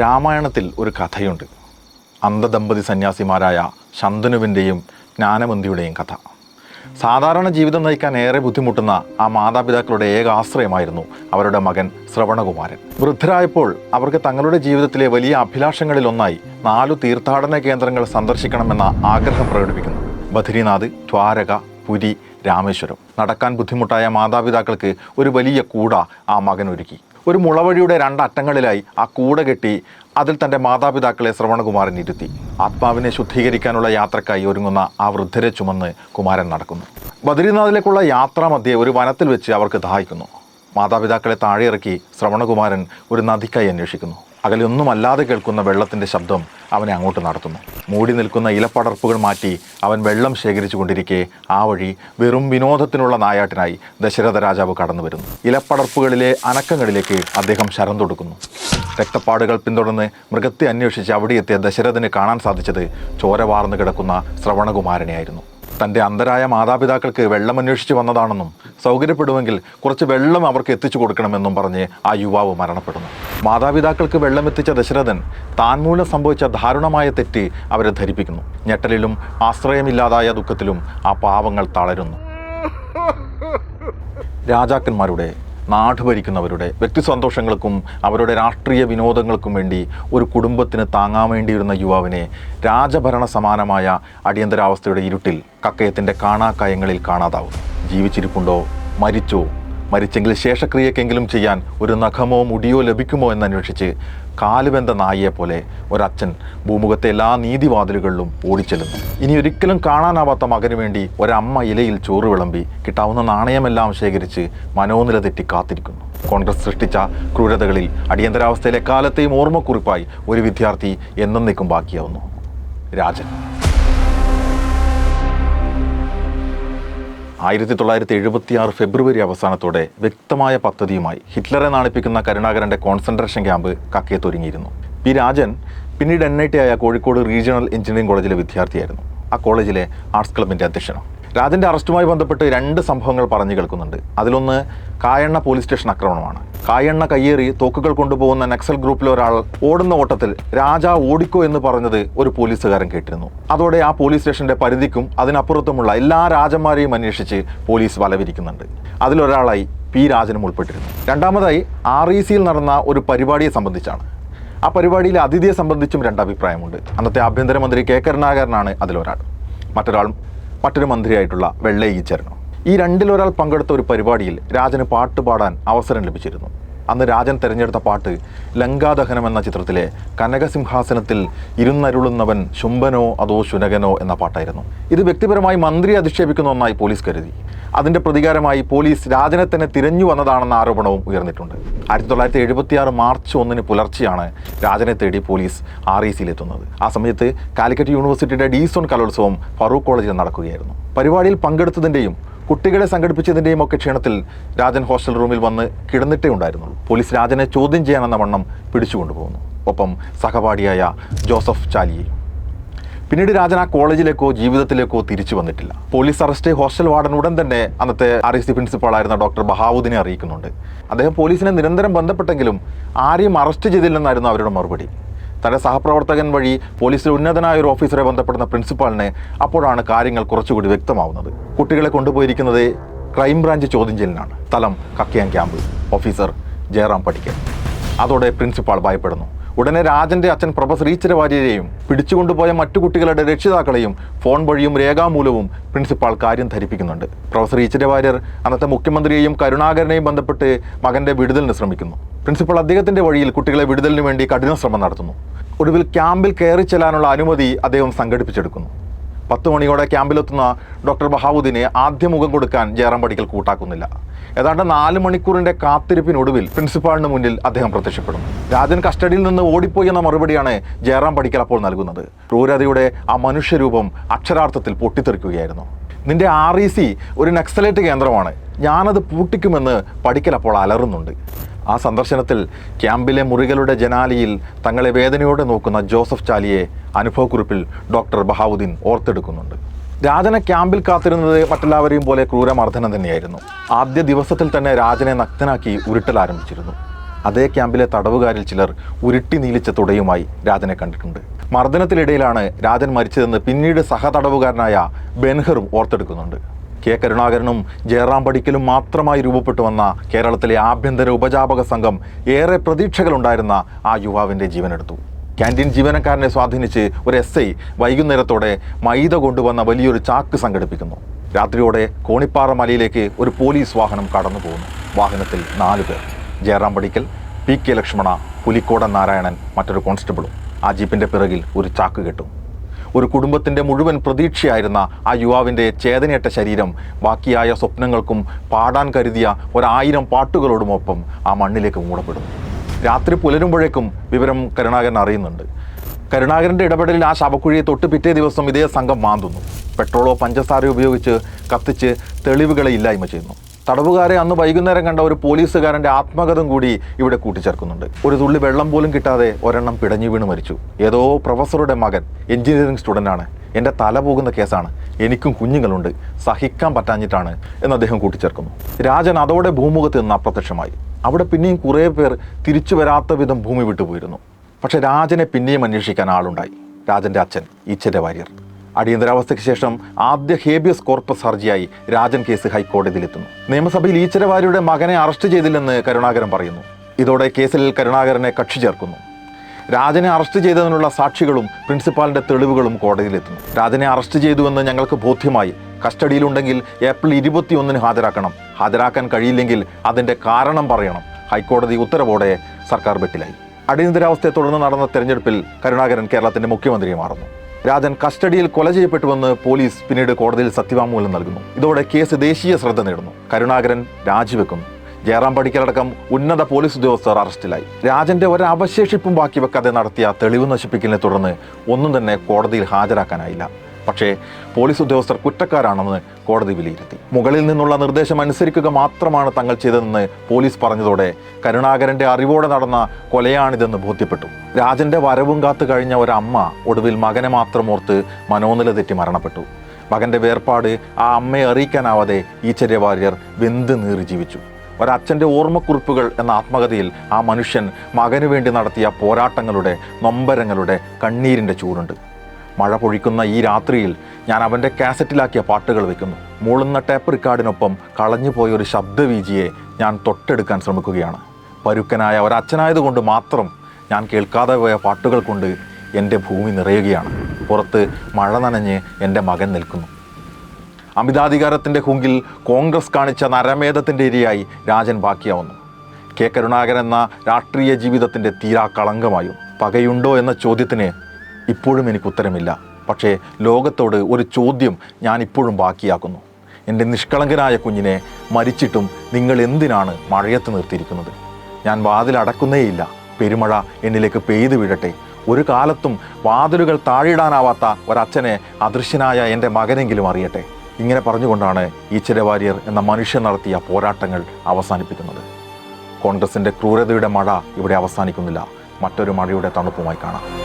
രാമായണത്തിൽ ഒരു കഥയുണ്ട്. അന്ധദമ്പതി സന്യാസിമാരായ ശന്തനുവിന്റെയും ജ്ഞാനമന്തിയുടെയും കഥ. സാധാരണ ജീവിതം നയിക്കാൻ ഏറെ ബുദ്ധിമുട്ടുന്ന ആ മാതാപിതാക്കളുടെ ഏക ആശ്രയമായിരുന്നു അവരുടെ മകൻ ശ്രവണകുമാരൻ. വൃദ്ധരായപ്പോൾ അവർക്ക് തങ്ങളുടെ ജീവിതത്തിലെ വലിയ അഭിലാഷങ്ങളിലൊന്നായി നാലു തീർത്ഥാടന കേന്ദ്രങ്ങൾ സന്ദർശിക്കണമെന്ന ആഗ്രഹം പ്രകടിപ്പിക്കുന്നു. ബദരിനാഥ് ദ്വാരക പുരി രാമേശ്വരം. നടക്കാൻ ബുദ്ധിമുട്ടായ മാതാപിതാക്കൾക്ക് ഒരു വലിയ കൂട ആ മകൻ ഒരുക്കി ഒരു മുളവഴിയുടെ രണ്ടറ്റങ്ങളിലായി ആ കൂട കെട്ടി അതിൽ തന്റെ മാതാപിതാക്കളെ ശ്രവണകുമാരൻ ഇരുത്തി. ആത്മാവിനെ ശുദ്ധീകരിക്കാനുള്ള യാത്രക്കായി ഒരുങ്ങുന്ന ആ വൃദ്ധരെ ചുമന്ന് കുമാരൻ നടക്കുന്നു. ബദ്രീനാഥിലേക്കുള്ള യാത്രാമധ്യേ ഒരു വനത്തിൽ വെച്ച് അവർക്ക് ദാഹിക്കുന്നു. മാതാപിതാക്കളെ താഴെയിറക്കി ശ്രവണകുമാരൻ ഒരു നദിക്കായി അന്വേഷിക്കുന്നു. അകലൊന്നുമല്ലാതെ കേൾക്കുന്ന വെള്ളത്തിന്റെ ശബ്ദം അവനെ അങ്ങോട്ട് നടത്തുന്നു. മൂടി നിൽക്കുന്ന ഇലപ്പടർപ്പുകൾ മാറ്റി അവൻ വെള്ളം ശേഖരിച്ചു കൊണ്ടിരിക്കെ ആ വഴി വെറും വിനോദത്തിനുള്ള നായാട്ടിനായി ദശരഥ രാജാവ് കടന്നു വരുന്നു. ഇലപ്പടർപ്പുകളിലെ അനക്കങ്ങളിലേക്ക് അദ്ദേഹം ശരം തൊടുക്കുന്നു. രക്തപ്പാടുകൾ പിന്തുടർന്ന് മൃഗത്തെ അന്വേഷിച്ച് അവിടെ എത്തിയ ദശരഥന് കാണാൻ സാധിച്ചത് ചോര വാർന്നു കിടക്കുന്ന ശ്രവണകുമാരനെയായിരുന്നു. തന്റെ അന്ധരായ മാതാപിതാക്കൾക്ക് വെള്ളം അന്വേഷിച്ച് വന്നതാണെന്നും സൗകര്യപ്പെടുമെങ്കിൽ കുറച്ച് വെള്ളം അവർക്ക് എത്തിച്ചു കൊടുക്കണമെന്നും പറഞ്ഞ് ആ യുവാവ് മരണപ്പെടുന്നു. മാതാപിതാക്കൾക്ക് വെള്ളം എത്തിച്ച ദശരഥൻ താൻ മൂലം സംഭവിച്ച ദാരുണമായ തെറ്റ് അവരെ ധരിപ്പിക്കുന്നു. ഞെട്ടലിലും ആശ്രയമില്ലാതായ ദുഃഖത്തിലും ആ പാവങ്ങൾ തളരുന്നു. രാജാക്കന്മാരുടെ നാട് ഭരിക്കുന്നവരുടെ വ്യക്തി സന്തോഷങ്ങൾക്കും അവരുടെ രാഷ്ട്രീയ വിനോദങ്ങൾക്കും വേണ്ടി ഒരു കുടുംബത്തിന് താങ്ങാൻ വേണ്ടിയിരുന്ന യുവാവിനെ രാജഭരണ സമാനമായ അടിയന്തരാവസ്ഥയുടെ ഇരുട്ടിൽ കക്കയത്തിന്റെ കാണാക്കായങ്ങളിൽ കാണാതാവും ജീവിച്ചിരിപ്പുണ്ടോ? മരിച്ചോ? മരിച്ചെങ്കിൽ ശേഷക്രിയക്കെങ്കിലും ചെയ്യാൻ ഒരു നഖമോ മുടിയോ ലഭിക്കുമോ എന്നന്വേഷിച്ച് കാലുബന്ധ നായയെ പോലെ ഒരച്ഛൻ ഭൂമുഖത്തെ എല്ലാ നീതിവാതിലുകളിലും ഓടിച്ചെല്ലുന്നു. ഇനി ഒരിക്കലും കാണാനാവാത്ത മകന് വേണ്ടി ഒരമ്മ ഇലയിൽ ചോറ് വിളമ്പി കിട്ടാവുന്ന നാണയമെല്ലാം ശേഖരിച്ച് മനോനില തെറ്റി കാത്തിരിക്കുന്നു. കോൺഗ്രസ് സൃഷ്ടിച്ച ക്രൂരതകളിൽ അടിയന്തരാവസ്ഥയിലെ കാലത്തെയും ഓർമ്മക്കുറിപ്പായി ഒരു വിദ്യാർത്ഥി എന്നേക്കും ബാക്കിയാവുന്നു. രാജൻ. ആയിരത്തി തൊള്ളായിരത്തി എഴുപത്തിയാറ് ഫെബ്രുവരി അവസാനത്തോടെ വ്യക്തമായ പദ്ധതിയുമായി ഹിറ്റ്ലറെ നാണിപ്പിക്കുന്ന കരുണാകരന്റെ കോൺസെൻട്രേഷൻ ക്യാമ്പ് കക്കയത്തൊരുങ്ങിയിരുന്നു പി രാജൻ പിന്നീട് എൻ ഐ ടി ആയ കോഴിക്കോട് റീജിയണൽ എഞ്ചിനീയറിംഗ് കോളേജിലെ വിദ്യാർത്ഥിയായിരുന്നു. ആ കോളേജിലെ ആർട്സ് ക്ലബിന്റെ അധ്യക്ഷനും രാജന്റെ അറസ്റ്റുമായി ബന്ധപ്പെട്ട് രണ്ട് സംഭവങ്ങൾ പറഞ്ഞു കേൾക്കുന്നുണ്ട്. അതിലൊന്ന് കായണ്ണ പോലീസ് സ്റ്റേഷൻ ആക്രമണമാണ്. കായണ്ണ കയ്യേറി തോക്കുകൾ കൊണ്ടുപോകുന്ന നക്സൽ ഗ്രൂപ്പിലെ ഒരാൾ ഓടുന്ന ഓട്ടത്തിൽ രാജ ഓടിക്കോ എന്ന് പറഞ്ഞത് ഒരു പോലീസുകാരൻ കേട്ടിരുന്നു. അതോടെ ആ പോലീസ് സ്റ്റേഷന്റെ പരിധിക്കും അതിനപ്പുറത്തുമുള്ള എല്ലാ രാജന്മാരെയും അന്വേഷിച്ച് പോലീസ് വലവിരിക്കുന്നുണ്ട്. അതിലൊരാളായി പി രാജനും ഉൾപ്പെട്ടിരുന്നു. രണ്ടാമതായി ആർ ഇ സിയിൽ നടന്ന ഒരു പരിപാടിയെ സംബന്ധിച്ചാണ്. ആ പരിപാടിയിൽ അതിഥിയെ സംബന്ധിച്ചും രണ്ടഭിപ്രായമുണ്ട് അന്നത്തെ ആഭ്യന്തരമന്ത്രി കെ കരുണാകരനാണ് അതിലൊരാൾ. മറ്റൊരാൾ മറ്റൊരു മന്ത്രിയായിട്ടുള്ള വെള്ള ഈച്ചരനും ഈ രണ്ടിലൊരാൾ പങ്കെടുത്ത ഒരു പരിപാടിയിൽ രാജന് പാട്ട് പാടാൻ അവസരം ലഭിച്ചിരുന്നു. അന്ന് രാജൻ തിരഞ്ഞെടുത്ത പാട്ട് ലങ്കാദഹനം എന്ന ചിത്രത്തിലെ കനകസിംഹാസനത്തിൽ ഇരുന്നരുളുന്നവൻ ശുംഭനോ അതോ ശുനകനോ എന്ന പാട്ടായിരുന്നു. ഇത് വ്യക്തിപരമായി മന്ത്രി അധിക്ഷേപിക്കുന്ന ഒന്നായി പോലീസ് കരുതി. അതിന്റെ പ്രതികാരമായി പോലീസ് രാജനെ തന്നെ തിരഞ്ഞു വന്നതാണെന്ന ആരോപണവും ഉയർന്നിട്ടുണ്ട്. ആയിരത്തി തൊള്ളായിരത്തി എഴുപത്തിയാറ് മാർച്ച് ഒന്നിന് പുലർച്ചെയാണ് രാജനെ തേടി പോലീസ് ആർ ഇ സിയിലെത്തുന്നത്. ആ സമയത്ത് കാലിക്കറ്റ് യൂണിവേഴ്സിറ്റിയുടെ ഡീസോൺ കലോത്സവം ഫറൂഖ് കോളേജിൽ നടക്കുകയായിരുന്നു. പരിപാടിയിൽ പങ്കെടുത്തതിന്റെയും കുട്ടികളെ സംഘടിപ്പിച്ചതിന്റെയും ഒക്കെ ക്ഷണത്തിൽ രാജൻ ഹോസ്റ്റൽ റൂമിൽ വന്ന് കിടന്നിട്ടേ ഉണ്ടായിരുന്നുള്ളൂ. പോലീസ് രാജനെ ചോദ്യം ചെയ്യാനെന്ന വണ്ണം പിടിച്ചുകൊണ്ടുപോകുന്നു. ഒപ്പം സഹപാഠിയായ ജോസഫ് ചാലിയെയും പിന്നീട് രാജൻ ആ കോളേജിലേക്കോ ജീവിതത്തിലേക്കോ തിരിച്ചു വന്നിട്ടില്ല. പോലീസ് അറസ്റ്റ് ഹോസ്റ്റൽ വാർഡൻ ഉടൻ തന്നെ അന്നത്തെ ആർ എസ് സി പ്രിൻസിപ്പാളായിരുന്ന ഡോക്ടർ ബഹാവുദ്ദിനെ അറിയിക്കുന്നുണ്ട്. അദ്ദേഹം പോലീസിനെ നിരന്തരം ബന്ധപ്പെട്ടെങ്കിലും ആരെയും അറസ്റ്റ് ചെയ്തില്ലെന്നായിരുന്നു അവരുടെ മറുപടി. തന്റെ സഹപ്രവർത്തകൻ വഴി പോലീസിലെ ഉന്നതനായ ഒരു ഓഫീസറെ ബന്ധപ്പെടുന്ന പ്രിൻസിപ്പാളിനെ അപ്പോഴാണ് കാര്യങ്ങൾ കുറച്ചുകൂടി വ്യക്തമാവുന്നത്. കുട്ടികളെ കൊണ്ടുപോയിരിക്കുന്നത് ക്രൈംബ്രാഞ്ച് ചോദ്യം ചെയ്യലിനാണ്. സ്ഥലം കക്കയാൻ ക്യാമ്പ്. ഓഫീസർ ജയറാം പഠിക്കൽ അതോടെ പ്രിൻസിപ്പാൾ ഭയപ്പെടുന്നു. ഉടനെ രാജന്റെ അച്ഛൻ പ്രൊഫസർ ഈച്ചര വാര്യരെയും പിടിച്ചുകൊണ്ടുപോയ മറ്റു കുട്ടികളുടെ രക്ഷിതാക്കളെയും ഫോൺ വഴിയും രേഖാമൂലവും പ്രിൻസിപ്പാൾ കാര്യം ധരിപ്പിക്കുന്നുണ്ട്. പ്രൊഫസർ ഈച്ചര വാര്യർ അന്നത്തെ മുഖ്യമന്ത്രിയെയും കരുണാകരനെയും ബന്ധപ്പെട്ട് മകന്റെ വിടുതലിന് ശ്രമിക്കുന്നു. പ്രിൻസിപ്പൾ അദ്ദേഹത്തിന്റെ വഴിയിൽ കുട്ടികളെ വിടുതലിന് വേണ്ടി കഠിന ശ്രമം നടത്തുന്നു. ഒടുവിൽ ക്യാമ്പിൽ കയറി ചെല്ലാനുള്ള അനുമതി അദ്ദേഹം സംഘടിപ്പിച്ചെടുക്കുന്നു. പത്ത് മണിയോടെ ക്യാമ്പിലെത്തുന്ന ഡോക്ടർ ബഹാവുദ്ദീനെ ആദ്യ മുഖം കൊടുക്കാൻ ജയറാം പടിക്കൽ കൂട്ടാക്കുന്നില്ല. ഏതാണ്ട് നാല് മണിക്കൂറിന്റെ കാത്തിരിപ്പിനൊടുവിൽ പ്രിൻസിപ്പാളിന് മുന്നിൽ അദ്ദേഹം പ്രത്യക്ഷപ്പെടുന്നു. രാജൻ കസ്റ്റഡിയിൽ നിന്ന് ഓടിപ്പോയി എന്ന മറുപടിയാണ് ജയറാം പടിക്കൽ അപ്പോൾ നൽകുന്നത്. ക്രൂരതയുടെ ആ മനുഷ്യരൂപം അക്ഷരാർത്ഥത്തിൽ പൊട്ടിത്തെറിക്കുകയായിരുന്നു. നിന്റെ ആർ ഇ സി ഒരു നക്സലേറ്റ് കേന്ദ്രമാണ്. ഞാനത് പൂട്ടിക്കുമെന്ന് പടിക്കൽ അപ്പോൾ അലറുന്നുണ്ട്. ആ സന്ദർശനത്തിൽ ക്യാമ്പിലെ മുറികളുടെ ജനാലിയിൽ തങ്ങളെ വേദനയോടെ നോക്കുന്ന ജോസഫ് ചാലിയെ അനുഭവക്കുറിപ്പിൽ ഡോക്ടർ ബഹാവുദ്ദീൻ ഓർത്തെടുക്കുന്നുണ്ട്. രാജനെ ക്യാമ്പിൽ കാത്തിരുന്നത് മറ്റെല്ലാവരെയും പോലെ ക്രൂരമർദ്ദനം തന്നെയായിരുന്നു. ആദ്യ ദിവസത്തിൽ തന്നെ രാജനെ നഗ്നനാക്കി ഉരുട്ടൽ ആരംഭിച്ചിരുന്നു. അതേ ക്യാമ്പിലെ തടവുകാരിൽ ചിലർ ഉരുട്ടി നീലിച്ച തുടയുമായി രാജനെ കണ്ടിട്ടുണ്ട്. മർദ്ദനത്തിനിടയിലാണ് രാജൻ മരിച്ചതെന്ന് പിന്നീട് സഹതടവുകാരനായ ബെൻഹറും ഓർത്തെടുക്കുന്നുണ്ട്. കെ കരുണാകരനും ജയറാം പടിക്കലും മാത്രമായി രൂപപ്പെട്ടു വന്ന കേരളത്തിലെ ആഭ്യന്തര ഉപജാപക സംഘം ഏറെ പ്രതീക്ഷകളുണ്ടായിരുന്ന ആ യുവാവിന്റെ ജീവനെടുത്തു. ക്യാന്റീൻ ജീവനക്കാരനെ സ്വാധീനിച്ച് ഒരു എസ് ഐ വൈകുന്നേരത്തോടെ മൈദ കൊണ്ടുവന്ന വലിയൊരു ചാക്ക് സംഘടിപ്പിക്കുന്നു. രാത്രിയോടെ കോണിപ്പാറ മലയിലേക്ക് ഒരു പോലീസ് വാഹനം കടന്നു പോകുന്നു. വാഹനത്തിൽ നാലു പേർ. ജയറാം പടിക്കൽ പി കെ ലക്ഷ്മണ പുലിക്കോടൻ നാരായണൻ മറ്റൊരു കോൺസ്റ്റബിളും. ആ ജീപ്പിന്റെ പിറകിൽ ഒരു ചാക്ക് കെട്ടും. ഒരു കുടുംബത്തിന്റെ മുഴുവൻ പ്രതീക്ഷയായിരുന്ന ആ യുവാവിന്റെ ചേതനയേറ്റ ശരീരം. ബാക്കിയായ സ്വപ്നങ്ങൾക്കും പാടാൻ കരുതിയ ഒരായിരം പാട്ടുകളോടുമൊപ്പം ആ മണ്ണിലേക്ക് മൂടപ്പെടുന്നു. രാത്രി പുലരുമ്പോഴേക്കും വിവരം കരുണാകരൻ അറിയുന്നുണ്ട്. കരുണാകരന്റെ ഇടപെടലിൽ ആ ശവക്കുഴിയെ തൊട്ട് പിറ്റേ ദിവസം ഇതേ സംഘം മാന്തുന്നു. പെട്രോളോ പഞ്ചസാരയോ ഉപയോഗിച്ച് കത്തിച്ച് തെളിവുകളെ ഇല്ലായ്മ ചെയ്യുന്നു. തടവുകാരെ അന്ന് വൈകുന്നേരം കണ്ട ഒരു പോലീസുകാരന്റെ ആത്മകഥം കൂടി ഇവിടെ കൂട്ടിച്ചേർക്കുന്നുണ്ട്. ഒരു തുള്ളി വെള്ളം പോലും കിട്ടാതെ ഒരെണ്ണം പിടഞ്ഞു വീണ് മരിച്ചു. ഏതോ പ്രൊഫസറുടെ മകൻ എഞ്ചിനീയറിംഗ് സ്റ്റുഡന്റാണ്. എന്റെ തല പോകുന്ന കേസാണ്. എനിക്കും കുഞ്ഞുങ്ങളുണ്ട്. സഹിക്കാൻ പറ്റാഞ്ഞിട്ടാണ് എന്ന് അദ്ദേഹം കൂട്ടിച്ചേർക്കുന്നു. രാജൻ അതോടെ ഭൂമുഖത്ത് നിന്ന് അപ്രത്യക്ഷമായി. അവിടെ പിന്നെയും കുറേ പേർ തിരിച്ചു വരാത്ത വിധം ഭൂമി വിട്ടുപോയിരുന്നു. പക്ഷേ രാജനെ പിന്നെയും അന്വേഷിക്കാൻ ആളുണ്ടായി. രാജന്റെ അച്ഛൻ ഈച്ചന്റെ വാര്യർ. അടിയന്തരാവസ്ഥയ്ക്ക് ശേഷം ആദ്യ ഹേബിയസ് കോർപ്പസ് ഹർജിയായി രാജൻ കേസ് ഹൈക്കോടതിയിലെത്തുന്നു. നിയമസഭയിൽ ഈച്ചരവാരിയുടെ മകനെ അറസ്റ്റ് ചെയ്തില്ലെന്ന് കരുണാകരൻ പറയുന്നു. ഇതോടെ കേസിൽ കരുണാകരനെ കക്ഷി ചേർക്കുന്നു. രാജനെ അറസ്റ്റ് ചെയ്തതിനുള്ള സാക്ഷികളും പ്രിൻസിപ്പാളിന്റെ തെളിവുകളും കോടതിയിലെത്തുന്നു. രാജനെ അറസ്റ്റ് ചെയ്തുവെന്ന് ഞങ്ങൾക്ക് ബോധ്യമായി കസ്റ്റഡിയിലുണ്ടെങ്കിൽ ഏപ്രിൽ ഇരുപത്തിയൊന്നിന് ഹാജരാക്കണം. ഹാജരാക്കാൻ കഴിയില്ലെങ്കിൽ അതിന്റെ കാരണം പറയണം. ഹൈക്കോടതി ഉത്തരവോടെ സർക്കാർ വെട്ടിലായി അടിയന്തരാവസ്ഥയെ തുടർന്ന് നടന്ന തെരഞ്ഞെടുപ്പിൽ കരുണാകരൻ കേരളത്തിന്റെ മുഖ്യമന്ത്രിയെ മാറുന്നു രാജൻ കസ്റ്റഡിയിൽ കൊല ചെയ്യപ്പെട്ടുവെന്ന് പോലീസ് പിന്നീട് കോടതിയിൽ സത്യവാങ്മൂലം നൽകുന്നു. ഇതോടെ കേസ് ദേശീയ ശ്രദ്ധ നേടുന്നു. കരുണാകരൻ രാജിവെക്കുന്നു. ജയറാം പടിക്കലടക്കം ഉന്നത പോലീസ് ഉദ്യോഗസ്ഥർ അറസ്റ്റിലായി. രാജന്റെ ഒരവശേഷിപ്പും ബാക്കി വെക്കാതെ നടത്തിയ തെളിവ് നശിപ്പിക്കലിനെ തുടർന്ന് ഒന്നും തന്നെ കോടതിയിൽ ഹാജരാക്കാനായില്ല. പക്ഷേ പോലീസ് ഉദ്യോഗസ്ഥർ കുറ്റക്കാരാണെന്ന് കോടതി വിലയിരുത്തി. മുകളിൽ നിന്നുള്ള നിർദ്ദേശം അനുസരിക്കുക മാത്രമാണ് തങ്ങൾ ചെയ്തതെന്ന് പോലീസ് പറഞ്ഞതോടെ കരുണാകരന്റെ അറിവോടെ നടന്ന കൊലയാണിതെന്ന് ബോധ്യപ്പെട്ടു. രാജന്റെ വരവും കാത്തു കഴിഞ്ഞ ഒരമ്മ ഒടുവിൽ മകനെ മാത്രം ഓർത്ത് മനോനില തെറ്റി മരണപ്പെട്ടു. മകന്റെ വേർപാട് ആ അമ്മയെ അറിയിക്കാനാവാതെ ഈ വാര്യർ വെന്ത് നീറി ജീവിച്ചു. ഒരച്ഛന്റെ ഓർമ്മക്കുറിപ്പുകൾ എന്ന ആത്മകഥയിൽ ആ മനുഷ്യൻ മകനു വേണ്ടി നടത്തിയ പോരാട്ടങ്ങളുടെ നൊമ്പരങ്ങളുടെ കണ്ണീരിന്റെ ചൂടുണ്ട്. മഴ പൊഴിക്കുന്ന ഈ രാത്രിയിൽ ഞാൻ അവന്റെ കാസറ്റിലാക്കിയ പാട്ടുകൾ വെക്കുന്നു. മൂളുന്ന ടേപ്പ് റിക്കാർഡിനൊപ്പം കളഞ്ഞുപോയ ഒരു ശബ്ദവീജിയെ ഞാൻ തൊട്ടെടുക്കാൻ ശ്രമിക്കുകയാണ്. പരുക്കനായ ഒരച്ഛനായതുകൊണ്ട് മാത്രം ഞാൻ കേൾക്കാതെ പോയ പാട്ടുകൾ കൊണ്ട് എന്റെ ഭൂമി നിറയുകയാണ്. പുറത്ത് മഴ നനഞ്ഞ് എന്റെ മകൻ നിൽക്കുന്നു. അമിതാധികാരത്തിന്റെ ഹുങ്കിൽ കോൺഗ്രസ് കാണിച്ച നരമേധത്തിന്റെ ഇരയായി രാജൻ ബാക്കിയാവുന്നു. കെ കരുണാകരൻ എന്ന രാഷ്ട്രീയ ജീവിതത്തിന്റെ തീരാ കളങ്കമായും പകയുണ്ടോ എന്ന ചോദ്യത്തിന് ഇപ്പോഴും എനിക്ക് ഉത്തരമില്ല. പക്ഷേ ലോകത്തോട് ഒരു ചോദ്യം ഞാൻ ഇപ്പോഴും ബാക്കിയാക്കുന്നു. എന്റെ നിഷ്കളങ്കനായ കുഞ്ഞിനെ മരിച്ചിട്ടും നിങ്ങൾ എന്തിനാണ് മഴയത്ത് നിർത്തിയിരിക്കുന്നത്? ഞാൻ വാതിലടക്കുന്നേയില്ല പെരുമഴ എന്നിലേക്ക് പെയ്തു വീഴട്ടെ. ഒരു കാലത്തും വാതിലുകൾ താഴിടാനാവാത്ത ഒരച്ഛനെ അദൃശ്യനായ എന്റെ മകനെങ്കിലും അറിയട്ടെ. ഇങ്ങനെ പറഞ്ഞുകൊണ്ടാണ് ഈച്ചര വാര്യർ എന്ന മനുഷ്യൻ നടത്തിയ പോരാട്ടങ്ങൾ അവസാനിപ്പിക്കുന്നത്. കോൺഗ്രസിന്റെ ക്രൂരതയുടെ മഴ ഇവിടെ അവസാനിക്കുന്നില്ല. മറ്റൊരു മഴയുടെ തണുപ്പുമായി കാണാം.